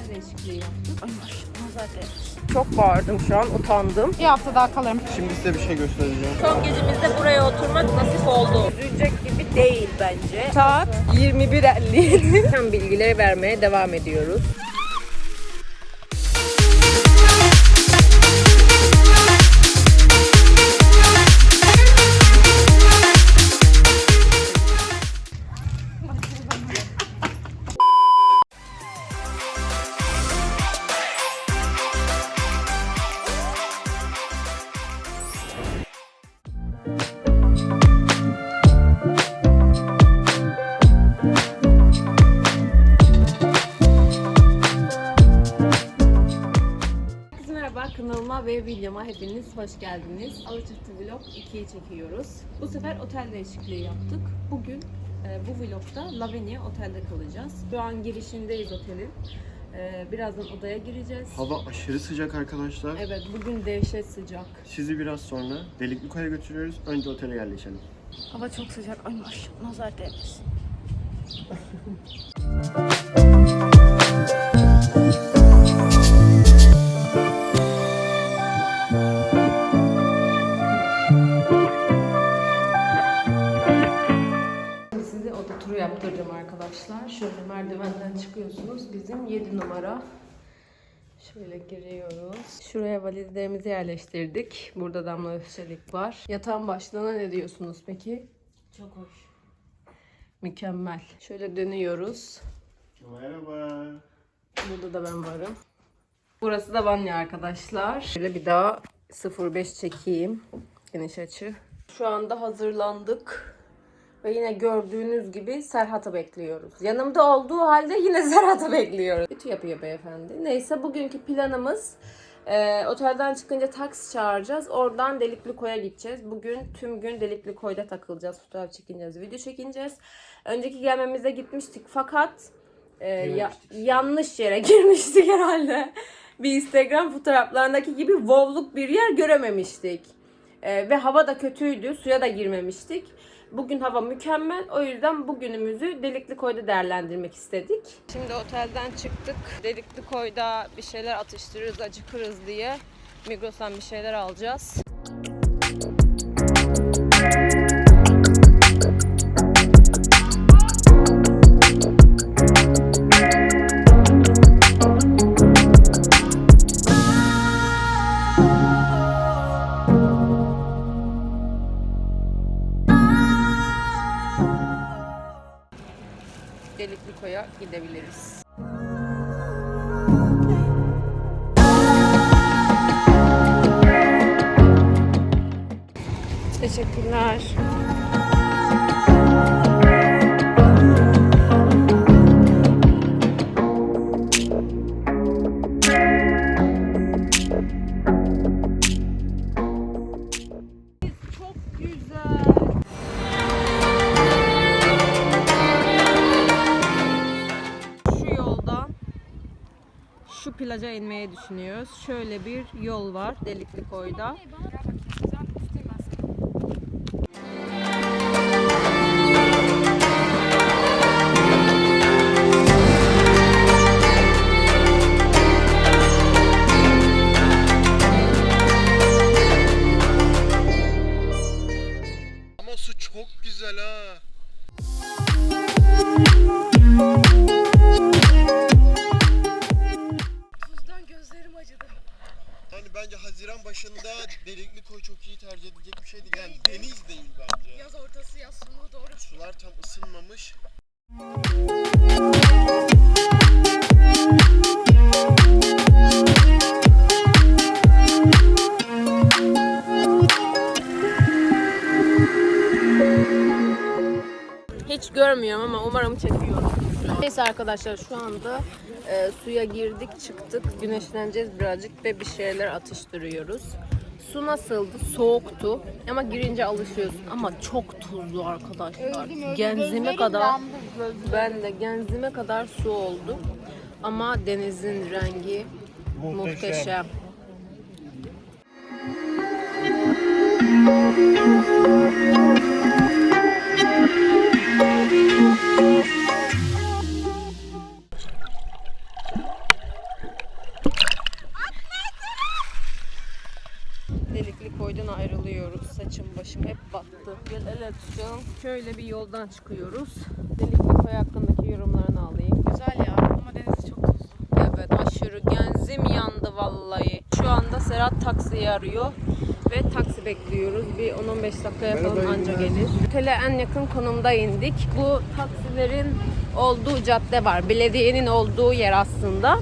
otel değişikliği yaptık. Ay maşallah zaten. Çok bağırdım şu an, utandım. Bir hafta daha kalırım. Şimdi size bir şey göstereceğim. Son gecemizde buraya oturmak nasip oldu. Üzülecek gibi değil bence. Saat 21.57. Hem bilgileri vermeye devam ediyoruz. Kanalıma ve videoma hepiniz hoş geldiniz. Alaçatı Vlog 2'yi çekiyoruz. Bu sefer otel değişikliği yaptık. Bugün e, bu vlogda Lavinia Otel'de kalacağız. Şu an girişindeyiz otelin. E, birazdan odaya gireceğiz. Hava aşırı sıcak arkadaşlar. Evet bugün dehşet sıcak. Sizi biraz sonra Delikli götürüyoruz. Önce otele yerleşelim. Hava çok sıcak. Ay maşallah nazar değmesin. numara. Şöyle giriyoruz. Şuraya valizlerimizi yerleştirdik. Burada damla öfçelik var. Yatağın başlığına ne diyorsunuz peki? Çok hoş. Mükemmel. Şöyle dönüyoruz. Merhaba. Burada da ben varım. Burası da banyo arkadaşlar. Şöyle bir daha 05 çekeyim. Geniş açı. Şu anda hazırlandık. Ve yine gördüğünüz gibi Serhat'ı bekliyoruz. Yanımda olduğu halde yine Serhat'ı bekliyoruz. Kötü yapıyor beyefendi. Neyse bugünkü planımız e, otelden çıkınca taksi çağıracağız. Oradan Delikli Koy'a gideceğiz. Bugün tüm gün Delikli Koy'da takılacağız. Fotoğraf çekineceğiz, video çekineceğiz. Önceki gelmemizde gitmiştik fakat e, ya- yanlış yere girmiştik herhalde. Bir Instagram fotoğraflarındaki gibi vovluk bir yer görememiştik. Ee, ve hava da kötüydü. Suya da girmemiştik. Bugün hava mükemmel. O yüzden bugünümüzü Delikli Koy'da değerlendirmek istedik. Şimdi otelden çıktık. Delikli Koy'da bir şeyler atıştırırız, acıkırız diye Migros'tan bir şeyler alacağız. Teşekkürler. Plaja inmeyi düşünüyoruz. Şöyle bir yol var Delikli Koy'da. Hiç görmüyorum ama umarım çekiyorum. Neyse arkadaşlar şu anda e, suya girdik çıktık güneşleneceğiz birazcık ve bir şeyler atıştırıyoruz. Su nasıldı? Soğuktu ama girince alışıyorsun ama çok tuzlu arkadaşlar. Genzime kadar ben de genzime kadar su oldu. Ama denizin rengi muhteşem. koydan başım hep battı. Gel ele tutacağım. Şöyle bir yoldan çıkıyoruz. Delikli koy hakkındaki yorumlarını alayım. Güzel ya ama denizi çok tuzlu. Evet aşırı genzim yandı vallahi. Şu anda Serhat taksiyi arıyor ve taksi bekliyoruz. Bir 10-15 dakikaya falan anca gelir. Otele en yakın konumda indik. Bu taksilerin olduğu cadde var. Belediyenin olduğu yer aslında.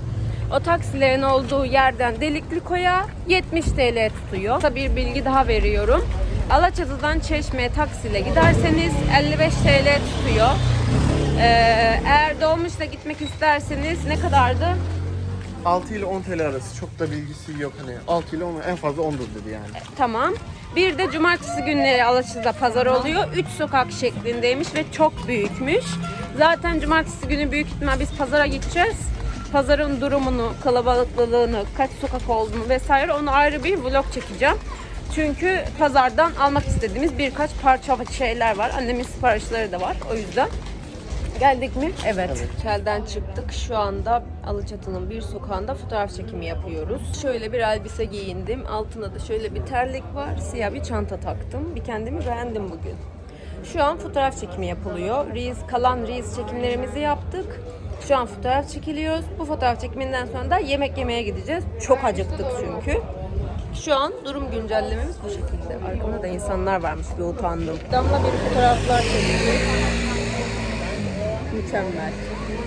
O taksilerin olduğu yerden Delikli Koy'a 70 TL tutuyor. Bir bilgi daha veriyorum. Alaçatı'dan Çeşme'ye taksiyle giderseniz 55 TL tutuyor. Ee, eğer dolmuşla gitmek isterseniz ne kadardı? 6 ile 10 TL arası çok da bilgisi yok hani 6 ile 10 en fazla 10'dur dedi yani. Tamam. Bir de cumartesi günleri Alaçatı'da pazar oluyor. Üç sokak şeklindeymiş ve çok büyükmüş. Zaten cumartesi günü büyük ihtimal biz pazara gideceğiz. Pazarın durumunu, kalabalıklılığını, kaç sokak olduğunu vesaire onu ayrı bir vlog çekeceğim. Çünkü pazardan almak istediğimiz birkaç parça şeyler var. Annemin siparişleri de var. O yüzden Geldik mi? Evet. Otelden çıktık. Şu anda Alaçatı'nın bir sokağında fotoğraf çekimi yapıyoruz. Şöyle bir elbise giyindim. Altına da şöyle bir terlik var. Siyah bir çanta taktım. Bir kendimi beğendim bugün. Şu an fotoğraf çekimi yapılıyor. Reels, kalan Reels çekimlerimizi yaptık. Şu an fotoğraf çekiliyoruz. Bu fotoğraf çekiminden sonra da yemek yemeye gideceğiz. Çok acıktık çünkü. Şu an durum güncellememiz bu şekilde. Arkamda da insanlar varmış bir utandım. Damla bir fotoğraflar çekti. Mükemmel.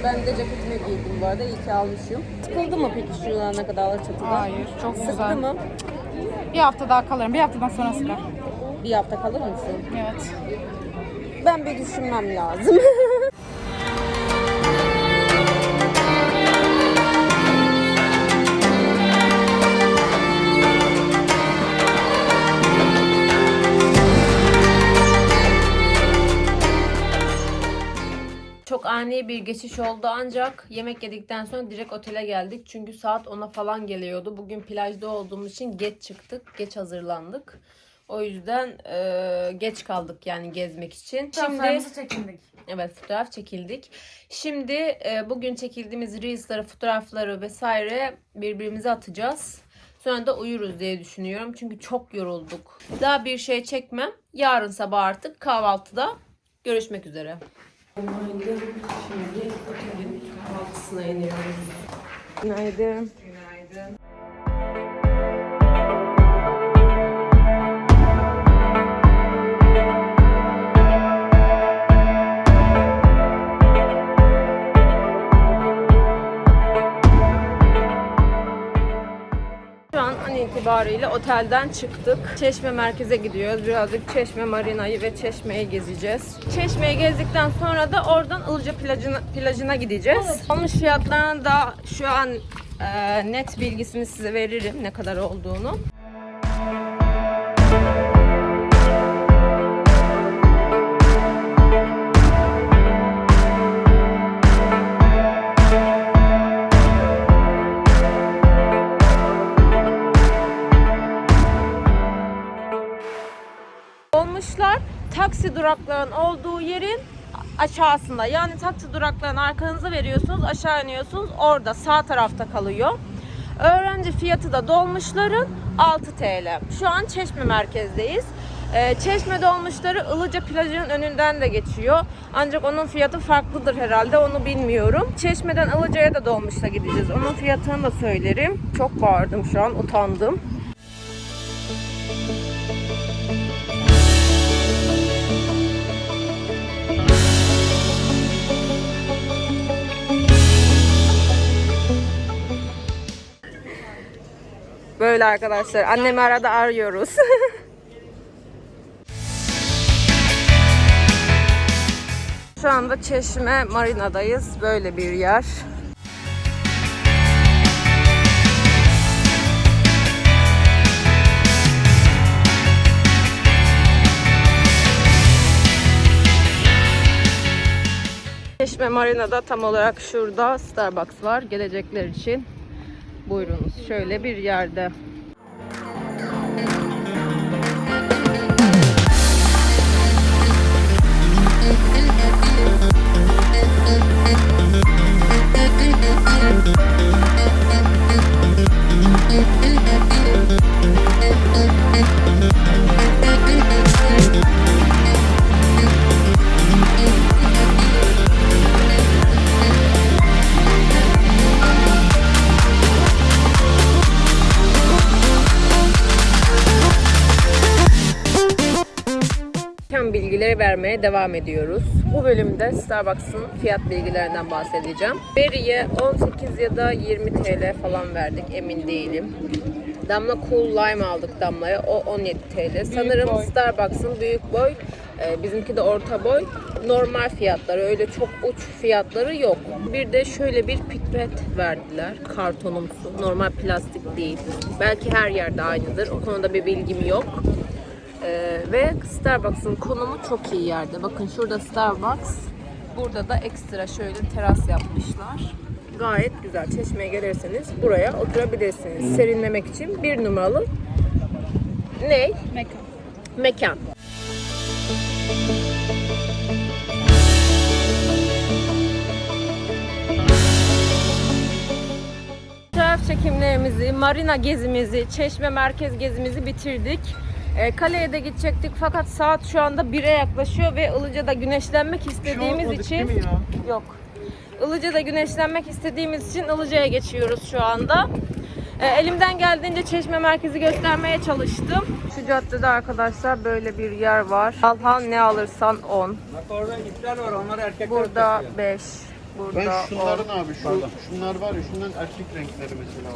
Ben de ceketimi giydim bu arada. İyi ki almışım. Sıkıldı mı peki şu ana kadar Alaçatı'da? Hayır, çok Sıktı güzel. mı? Bir hafta daha kalırım. Bir haftadan sonra sıkar. Bir hafta kalır mısın? Evet. Ben bir düşünmem lazım. ani bir geçiş oldu ancak yemek yedikten sonra direkt otele geldik. Çünkü saat 10'a falan geliyordu. Bugün plajda olduğumuz için geç çıktık, geç hazırlandık. O yüzden e, geç kaldık yani gezmek için. Şimdi çekindik. Evet fotoğraf çekildik. Şimdi e, bugün çekildiğimiz reels'ları, fotoğrafları vesaire birbirimize atacağız. Sonra da uyuruz diye düşünüyorum. Çünkü çok yorulduk. Daha bir şey çekmem. Yarın sabah artık kahvaltıda görüşmek üzere. Günaydın. Şimdi otelin kahvaltısına iniyoruz. Günaydın. Günaydın. İtibariyle otelden çıktık. Çeşme merkeze gidiyoruz. Birazcık Çeşme Marina'yı ve Çeşme'yi gezeceğiz. Çeşme'yi gezdikten sonra da oradan Ilıca plajına, plajına gideceğiz. Olmuş fiyatlarını da şu an e, net bilgisini size veririm ne kadar olduğunu. Durakların olduğu yerin aşağısında. Yani taksi duraklarını arkanıza veriyorsunuz, aşağı iniyorsunuz. Orada sağ tarafta kalıyor. Öğrenci fiyatı da dolmuşların 6 TL. Şu an Çeşme merkezdeyiz. Ee, Çeşme dolmuşları Ilıca plajının önünden de geçiyor. Ancak onun fiyatı farklıdır herhalde onu bilmiyorum. Çeşme'den Ilıca'ya da dolmuşla gideceğiz. Onun fiyatını da söylerim. Çok bağırdım şu an utandım. Böyle arkadaşlar. Annemi arada arıyoruz. Şu anda Çeşme Marina'dayız. Böyle bir yer. Çeşme Marina'da tam olarak şurada Starbucks var. Gelecekler için Buyurunuz. Şöyle bir yerde. Devam ediyoruz. Bu bölümde Starbucks'ın fiyat bilgilerinden bahsedeceğim. Berry'e 18 ya da 20 TL falan verdik emin değilim. Damla Cool Lime aldık Damla'ya. O 17 TL. Sanırım. Starbucks'ın büyük boy. e, bizimki de orta boy. Normal fiyatları. Öyle çok uç fiyatları yok. Bir de şöyle bir pipet verdiler. Kartonumsu. Normal plastik değil. Belki her yerde aynıdır. O konuda bir bilgim yok. Ee, ve Starbucks'ın konumu çok iyi yerde. Bakın şurada Starbucks. Burada da ekstra şöyle teras yapmışlar. Gayet güzel. Çeşmeye gelirseniz buraya oturabilirsiniz. Serinlemek için bir numaralı ne? Mekan. Mekan. Fotoğraf çekimlerimizi, marina gezimizi, çeşme merkez gezimizi bitirdik. E, kaleye de gidecektik fakat saat şu anda 1'e yaklaşıyor ve Ilıca'da güneşlenmek istediğimiz için yok. Ilıca'da güneşlenmek istediğimiz için Ilıca'ya geçiyoruz şu anda. E, elimden geldiğince çeşme merkezi göstermeye çalıştım. Şu caddede arkadaşlar böyle bir yer var. Alhan ne alırsan 10. Bak orada ipler var onlar erkekler Burada takıyor. 5. Burada Ben 10. şunların abi şu şunlar var ya şunların erkek renkleri mesela.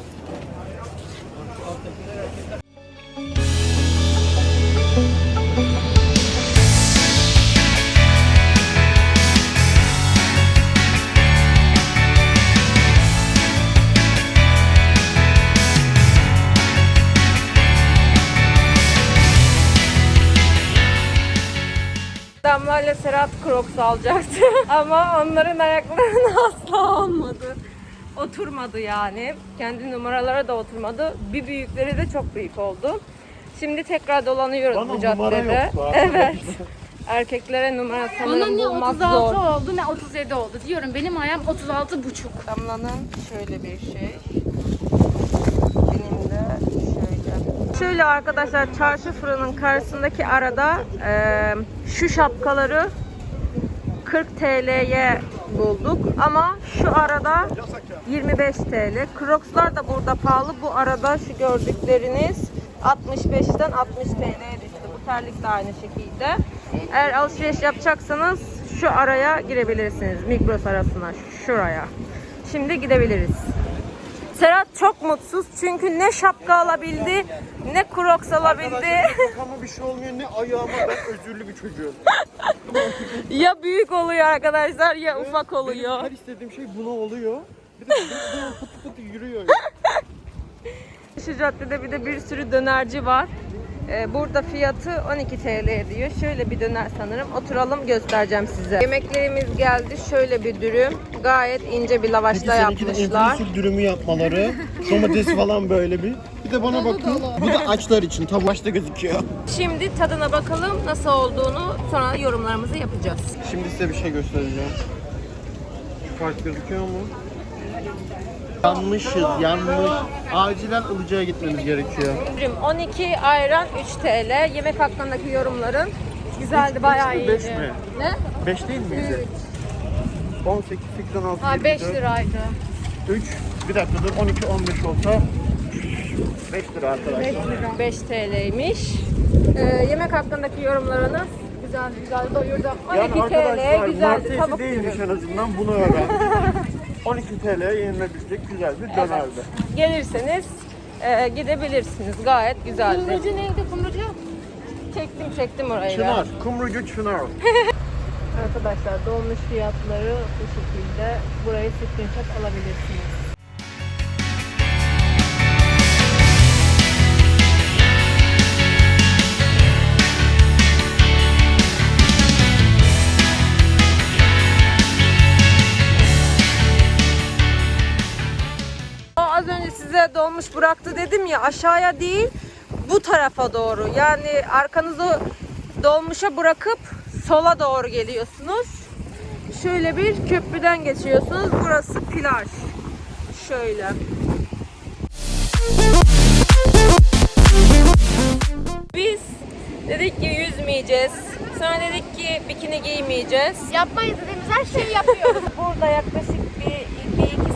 İle Serhat Crocs alacaktı. Ama onların ayaklarına asla olmadı. Oturmadı yani. Kendi numaralara da oturmadı. Bir büyükleri de çok büyük oldu. Şimdi tekrar dolanıyoruz Bana bu caddede. Evet. Erkeklere numara Bana sanırım ne bulmak 36 zor. oldu ne 37 oldu. Diyorum benim ayağım 36 buçuk. Damla'nın şöyle bir şey. Benim de şöyle. Arkadaşlar çarşı fırının karşısındaki arada eee, şu şapkaları 40 TL'ye bulduk ama şu arada 25 TL. Crocs'lar da burada pahalı. Bu arada şu gördükleriniz 65'ten 60 TL'ye düştü. Bu terlik de aynı şekilde. Eğer alışveriş yapacaksanız şu araya girebilirsiniz. Migros arasına şuraya. Şimdi gidebiliriz. Serhat çok mutsuz çünkü ne şapka alabildi ne Crocs alabildi. Kafama bir şey olmuyor ne ayağıma ben özürlü bir çocuğum. ya büyük oluyor arkadaşlar ya ufak Benim oluyor. her istediğim şey buna oluyor. Bir de bunun pıtı pıtı yürüyor. Şu caddede bir de bir sürü dönerci var. Ee, burada fiyatı 12 TL diyor. Şöyle bir döner sanırım. Oturalım göstereceğim size. Yemeklerimiz geldi. Şöyle bir dürüm. Gayet ince bir lavaşla yapmışlar. influencer dürümü yapmaları. Domates falan böyle bir. Bir de bana bakın. Bu da açlar için. Tam başta gözüküyor. Şimdi tadına bakalım nasıl olduğunu sonra yorumlarımızı yapacağız. Şimdi size bir şey göstereceğim. Kart gözüküyor mu? Yanmışız, yanmış. Acilen Ilıca'ya gitmemiz gerekiyor. Dürüm 12, ayran 3 TL. Yemek hakkındaki yorumların güzeldi, bayağı iyiydi. mi? Ne? 5 değil miydi? 18, 8, 16, Ha 5 24, liraydı. 3, bir dakika dur 12, 15 olsa 5 lira arkadaşlar. 5 TL'ymiş. Ee, yemek hakkındaki yorumlarınız güzel güzel doyurdu. 12 Yani TL güzeldi martesi tavuk değilmiş en azından bunu öğrendim. 12 TL'ye yenilebilecek güzel bir dönerdi. Gelirseniz e, gidebilirsiniz. Gayet güzeldi. Kumrucu neydi kumrucu? Çektim çektim orayı. Çınar, kumrucu çınar. Arkadaşlar dolmuş fiyatları bu şekilde. Burayı screenshot alabilirsiniz. Dolmuş bıraktı dedim ya aşağıya değil bu tarafa doğru. Yani arkanızı dolmuşa bırakıp sola doğru geliyorsunuz. Şöyle bir köprüden geçiyorsunuz. Burası plaj. Şöyle. Biz dedik ki yüzmeyeceğiz. Sonra dedik ki bikini giymeyeceğiz. Yapmayız dediğimiz her şeyi yapıyoruz. Burada yaklaşık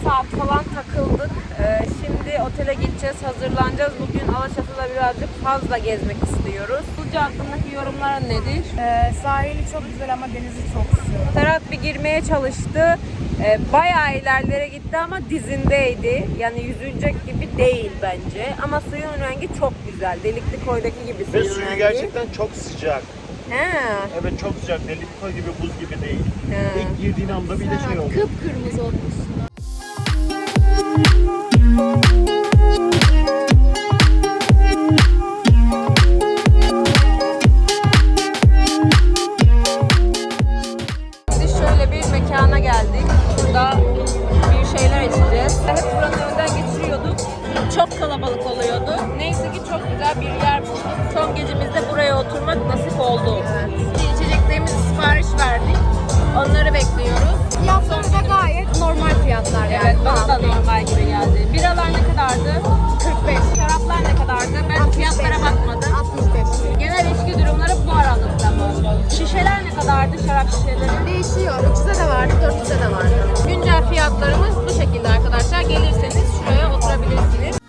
saat falan takıldık. Ee, şimdi otele gideceğiz, hazırlanacağız. Bugün Alaçatı'da birazcık fazla gezmek istiyoruz. Burcu hakkındaki yorumların nedir? Ee, sahili çok güzel ama denizi çok sıcak. Ferhat bir girmeye çalıştı. Ee, bayağı ilerlere gitti ama dizindeydi. Yani yüzülecek gibi değil bence. Ama suyun rengi çok güzel. Delikli koydaki gibi Ve suyun suyu rengi. gerçekten çok sıcak. He. Evet çok sıcak. Delikli koy gibi buz gibi değil. He. İlk girdiğin anda bile şey oldu. Kıpkırmızı olmuşsun. Biz 400'e de vardı. Güncel fiyatlarımız bu şekilde arkadaşlar. Gelirseniz şuraya oturabilirsiniz.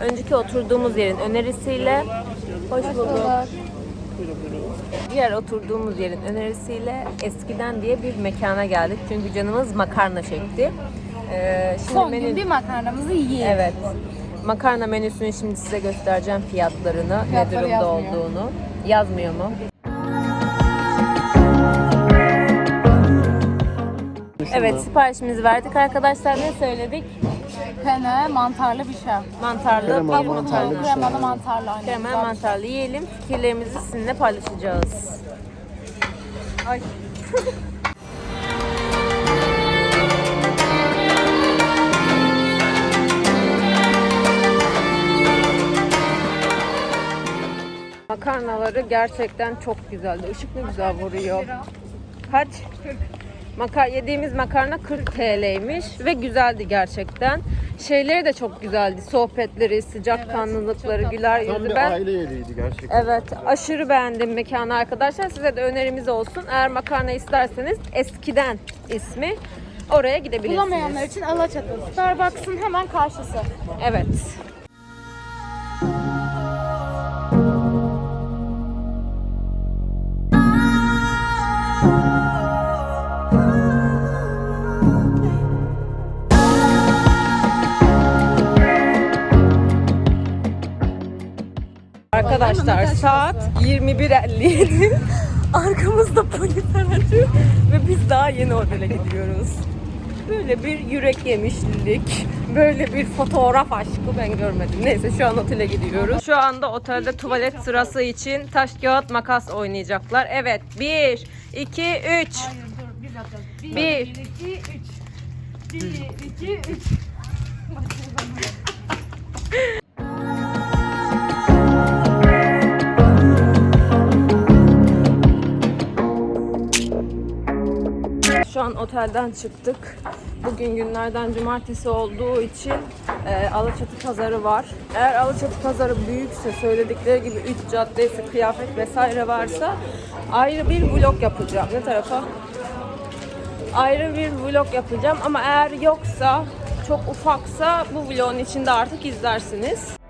Önceki oturduğumuz yerin önerisiyle hoş bulduk. Diğer oturduğumuz yerin önerisiyle eskiden diye bir mekana geldik. Çünkü canımız makarna çekti. Ee, şimdi Son menü- gün bir makarnamızı yiyelim. Evet. Makarna menüsünü şimdi size göstereceğim fiyatlarını, ne Fiyatları durumda yazmıyor. olduğunu. Yazmıyor mu? Evet siparişimizi verdik arkadaşlar. Ne söyledik? Pene, mantarlı bir şey. Mantarlı, Kremalı bir mantarlı bir şey. Kremalı mantarlı aynen. Krema Güzel. mantarlı yiyelim. Fikirlerimizi sizinle paylaşacağız. Ay. Makarnaları gerçekten çok güzeldi. Işık ne güzel vuruyor. Kaç? Makar yediğimiz makarna 40 TL'ymiş ve güzeldi gerçekten. Şeyleri de çok güzeldi. Sohbetleri, sıcak kanlılıkları, güler Tam yüzü. bir Ben aile yemeğiydi gerçekten. Evet, aşırı beğendim mekanı arkadaşlar. Size de önerimiz olsun. Eğer makarna isterseniz eskiden ismi oraya gidebilirsiniz. Bulamayanlar için Alaçatı. Starbucks'ın hemen karşısı. Evet. Arkadaşlar saat 21.57. Arkamızda polis aracı ve biz daha yeni otele gidiyoruz. Böyle bir yürek yemişlik, böyle bir fotoğraf aşkı ben görmedim. Neyse şu an otele gidiyoruz. Şu anda otelde tuvalet sırası için taş kağıt makas oynayacaklar. Evet 1, 2, 3. 1, 2, 3. 1, 2, 3. Şu an otelden çıktık. Bugün günlerden cumartesi olduğu için e, Alaçatı pazarı var. Eğer Alaçatı pazarı büyükse söyledikleri gibi 3 caddesi, kıyafet vesaire varsa ayrı bir vlog yapacağım. Ne tarafa? Ayrı bir vlog yapacağım ama eğer yoksa çok ufaksa bu vlogun içinde artık izlersiniz.